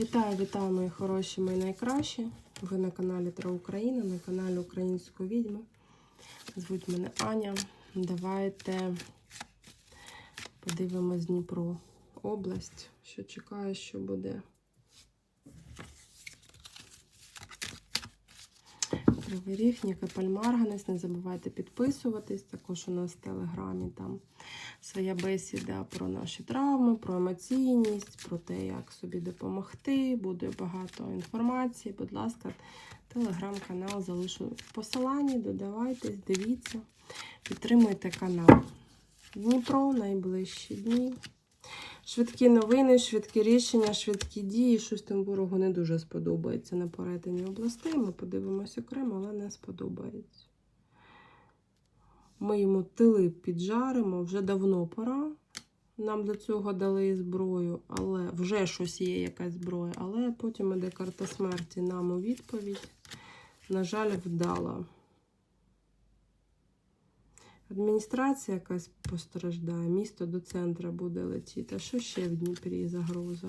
Вітаю, вітаю, мої хороші, мої найкращі. Ви на каналі Тра Україна, на каналі Української відьми. Звуть мене Аня. Давайте подивимось Дніпро область, що чекає, що буде. Кривий Ріг. Не забувайте підписуватись. Також у нас в телеграмі там своя бесіда про наші травми, про емоційність, про те, як собі допомогти. Буде багато інформації. Будь ласка, телеграм-канал залишу в посиланні. Додавайтесь, дивіться, підтримуйте канал. Дніпро найближчі дні. Швидкі новини, швидкі рішення, швидкі дії. Щось там ворогу не дуже сподобається на перетині областей. Ми подивимося окремо, але не сподобається. Ми йому тили піджаримо, вже давно пора. Нам для цього дали зброю, але вже щось є, якась зброя. Але потім іде карта смерті нам у відповідь. На жаль, вдала. Адміністрація якась постраждає, місто до центру буде летіти. А що ще в Дніпрі загроза?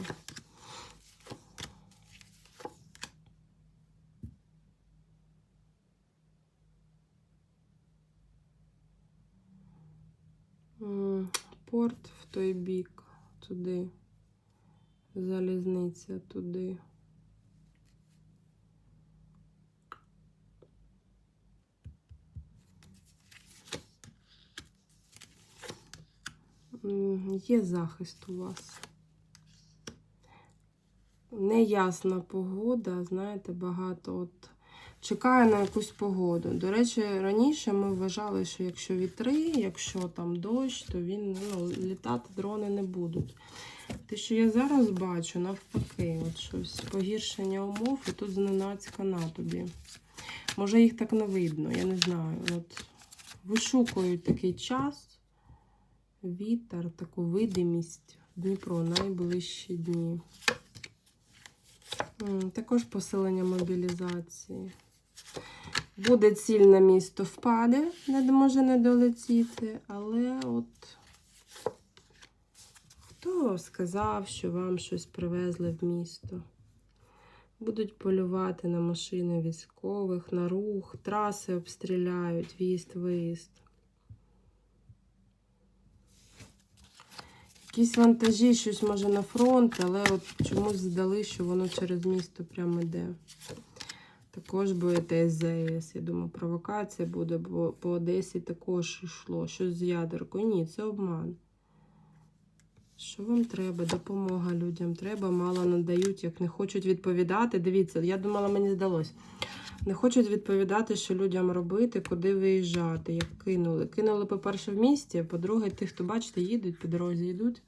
Порт в той бік, туди. Залізниця туди. Є захист у вас. Неясна погода, знаєте, багато от чекає на якусь погоду. До речі, раніше ми вважали, що якщо вітри, якщо там дощ, то він ну, літати дрони не будуть. Те, що я зараз бачу, навпаки, от щось погіршення умов, і тут зненацька на тобі. Може, їх так не видно, я не знаю. От Вишукують такий час вітер, таку видимість Дніпро найближчі дні. Також посилення мобілізації. Буде ціль на місто впаде, не може не долетіти, але от хто сказав, що вам щось привезли в місто? Будуть полювати на машини військових, на рух, траси обстріляють, в'їзд, виїзд. Якісь вантажі, щось може на фронт, але от чомусь здали, що воно через місто прямо йде. Також буде ЗС. Я думаю, провокація буде, бо по Одесі також йшло. Щось з ядеркою. Ні, це обман. Що вам треба? Допомога людям треба, мало надають, як не хочуть відповідати. Дивіться, я думала, мені здалось. Не хочуть відповідати, що людям робити, куди виїжджати, як кинули. Кинули, по-перше, в місті, а по-друге, тих, хто, бачите, їдуть, по дорозі йдуть,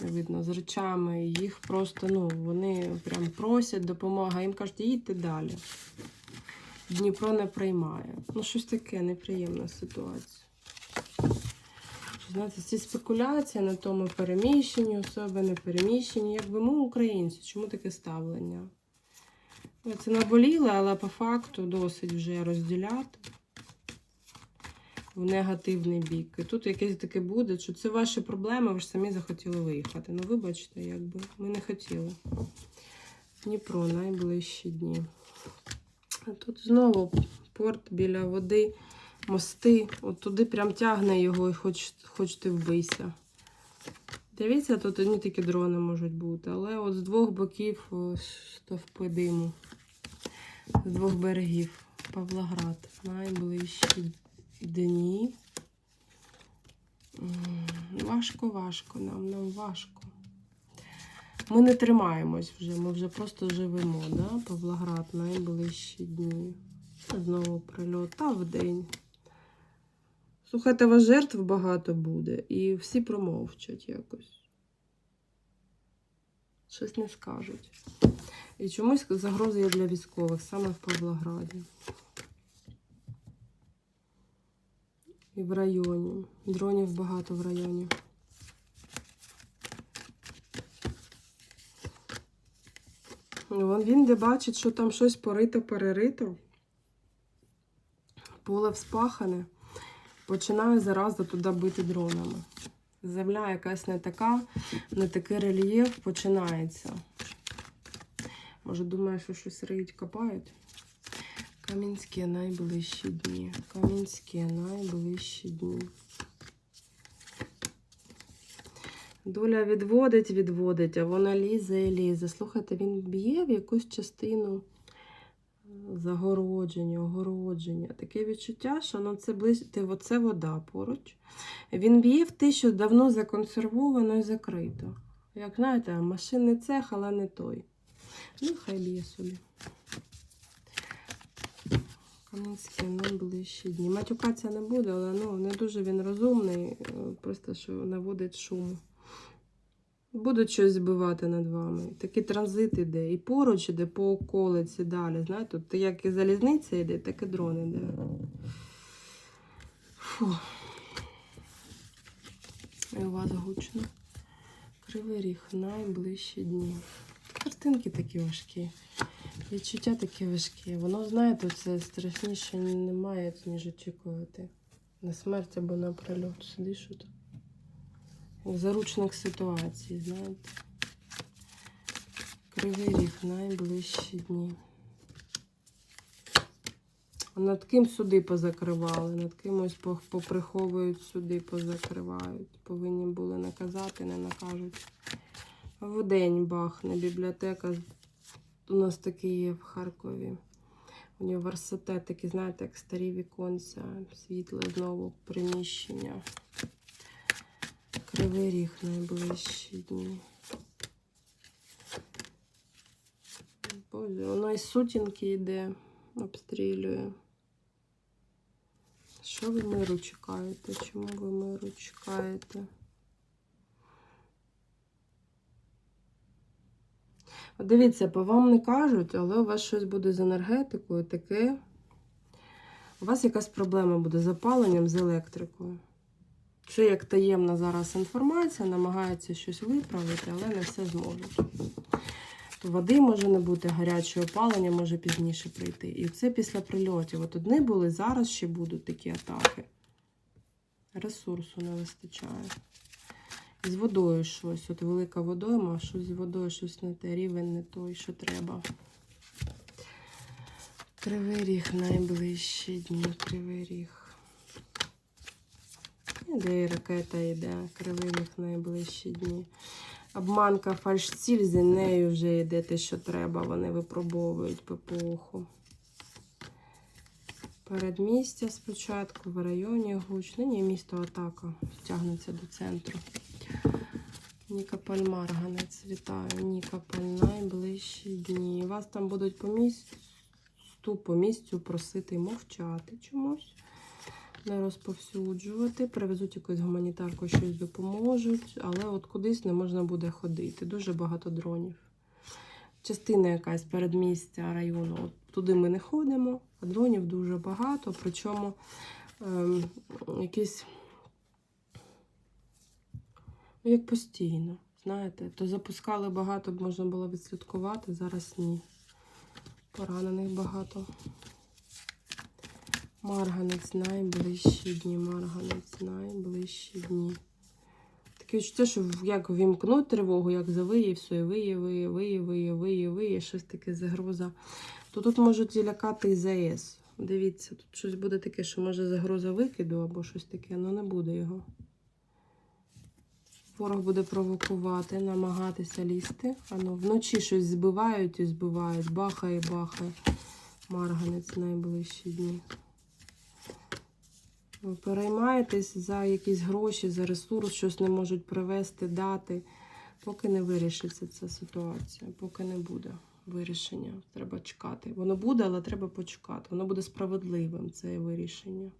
видно, з речами. Їх просто, ну, вони прям просять допомога. Їм кажуть, їдьте далі. Дніпро не приймає. Ну, щось таке, неприємна ситуація. Знаєте, ці спекуляції на тому переміщенні, особи не переміщені. Якби ми українці, чому таке ставлення? Це наболіло, але по факту досить вже розділяти в негативний бік. І тут якесь таке буде, що це ваші проблеми, ви ж самі захотіли виїхати. Ну, вибачте, якби ми не хотіли. Дніпро найближчі дні. А тут знову порт біля води, мости. От туди прям тягне його і хоч, хоч ти вбийся. Дивіться, тут одні такі дрони можуть бути, але от з двох боків стовпи диму. З двох берегів Павлоград. Найближчі дні. М, Важко, важко, нам, нам важко. Ми не тримаємось вже, ми вже просто живемо, да? Павлоград найближчі дні. Знову прильот, та в день. Слухайте, вас жертв багато буде, і всі промовчать якось. Щось не скажуть. І чомусь загроза є для військових, саме в Павлограді. І в районі. Дронів багато в районі. Він де бачить, що там щось порито, перерито. Поле вспахане. Починає зараза туди бити дронами. Земля якась не така, не такий рельєф починається. Може, думає, що щось риють, копають. Кам'янські найближчі дні. Кам'янські найближчі дні. Доля відводить, відводить, а вона лізе і лізе. Слухайте, він б'є в якусь частину е, загородження, огородження. Таке відчуття, що ну, це ближ... оце вода поруч. Він б'є в те, що давно законсервовано і закрито. Як знаєте, машинний цех, але не той. Ну, хай б'є собі. Кам'янські найближчі дні. Матюкатися не буде, але ну, не дуже він розумний, е, просто що наводить шуму. Будуть щось збивати над вами. Такий транзит іде. І поруч іде по околиці далі. Знаєте, тут як і залізниця йде, так і дрон іде. Фу. І у вас гучно. Кривий ріг найближчі дні. Картинки такі важкі. Відчуття таке важке. Воно, знаєте, це страшніше немає, ніж очікувати. На смерть або на прольот. Сидиш тут. В заручних ситуацій, знаєте. Кривий ріг найближчі дні. Над ким суди позакривали, над кимось поприховують суди, позакривають. Повинні були наказати, не накажуть. Вдень бахне бібліотека. У нас такий є в Харкові. Університет, такий, знаєте, як старі віконця, світле знову приміщення. Кривий ріг найближчі дні. Боже, воно із сутінки йде, обстрілює. Що ви миру чекаєте? Чому ви миру чекаєте? От Дивіться, по вам не кажуть, але у вас щось буде з енергетикою таке. У вас якась проблема буде з опаленням, з електрикою. Це як таємна зараз інформація, намагаються щось виправити, але не все зможуть. Води може не бути, гаряче опалення може пізніше прийти. І це після прильотів. От одні були, зараз ще будуть такі атаки. Ресурсу не вистачає. З водою щось. От велика водойма, щось з водою, щось не те, рівень не той, що треба. Кривий ріг найближчі дні, кривий ріг. Іде і ракета йде, кривий ріг найближчі дні. Обманка фальшціль, за нею вже йде те, що треба. Вони випробовують ППОху. Передмістя спочатку, в районі гучно. Ні, місто атака. Тягнеться до центру. Нікополь Марганець, вітаю. Нікополь найближчі дні. Вас там будуть по місту, по місцю просити мовчати чомусь. Не розповсюджувати, привезуть якусь гуманітарку, щось допоможуть, але от кудись не можна буде ходити. Дуже багато дронів. Частина якась передмістя району, от туди ми не ходимо, а дронів дуже багато, причому ем, якісь ну, як постійно. Знаєте, то запускали багато, можна було відслідкувати, зараз ні. Поранених багато. Марганець найближчі дні, марганець найближчі дні. Таке відчуття, що як вімкнуть тривогу, як завиє, все, і виє, виє, виє, виє, виє, виє, щось таке загроза. То тут можуть і лякати і ЗАЕС. Дивіться, тут щось буде таке, що може загроза викиду або щось таке, але не буде його. Ворог буде провокувати, намагатися лізти. А ну, вночі щось збивають і збивають, бахає, бахає. Марганець найближчі дні. Переймаєтесь за якісь гроші, за ресурс, щось не можуть привезти, дати, поки не вирішиться ця ситуація, поки не буде вирішення. Треба чекати. Воно буде, але треба почекати. Воно буде справедливим, це вирішення.